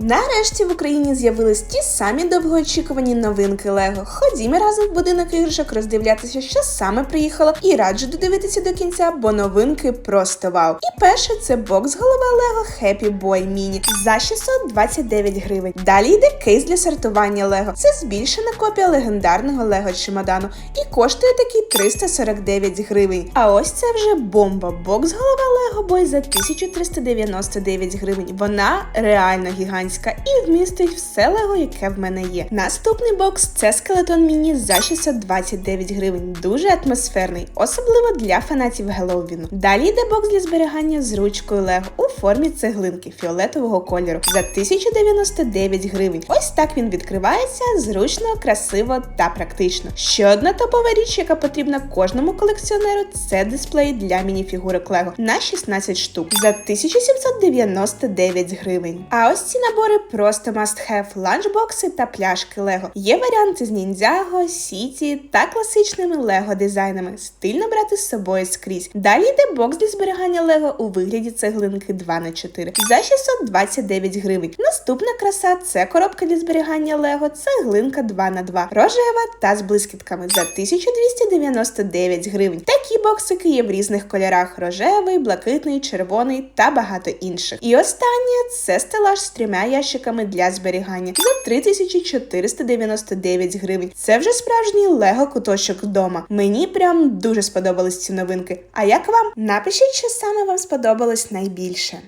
Нарешті в Україні з'явились ті самі довгоочікувані новинки Лего. Ходімо разом в будинок іграшок роздивлятися, що саме приїхало, і раджу додивитися до кінця, бо новинки просто вау. І перше це бокс голова Лего Happy Boy Mini за 629 гривень. Далі йде кейс для сортування Лего. Це збільшена копія легендарного Лего чемодану і коштує такий 349 гривень. А ось це вже бомба. Бокс голова Лего Бой за 1399 гривень. Вона реально гігантська і вмістить все лего, яке в мене є. Наступний бокс це скелетон міні за 629 гривень. Дуже атмосферний, особливо для фанатів Геловіну. Далі йде бокс для зберігання з ручкою Лего у формі цеглинки фіолетового кольору за 1099 гривень. Ось так він відкривається зручно, красиво та практично. Ще одна топова річ, яка потрібна кожному колекціонеру, це дисплей для мініфігурок Лего на 16 штук за 1799 гривень. А ось ці набори просто must have ланчбокси та пляшки Лего. Є варіанти з ніндзяго, сіті та класичними Лего дизайнами. Стильно брати з собою скрізь. Далі йде бокс для зберігання Лего у вигляді цеглинки 2х4 за 629 гривень. Наступна краса це коробка для зберігання Лего, цеглинка 2х2, рожева та з блискітками за 1299 гривень. Такі боксики є в різних кольорах: рожевий, блакитний, червоний та багато інших. І останнє це стелаж з трьома ящиками для зберігання за 3499 гривень. Це вже справжній лего куточок вдома. Мені прям дуже сподобались ці новинки. А як вам? Напишіть, що саме вам сподобалось найбільше.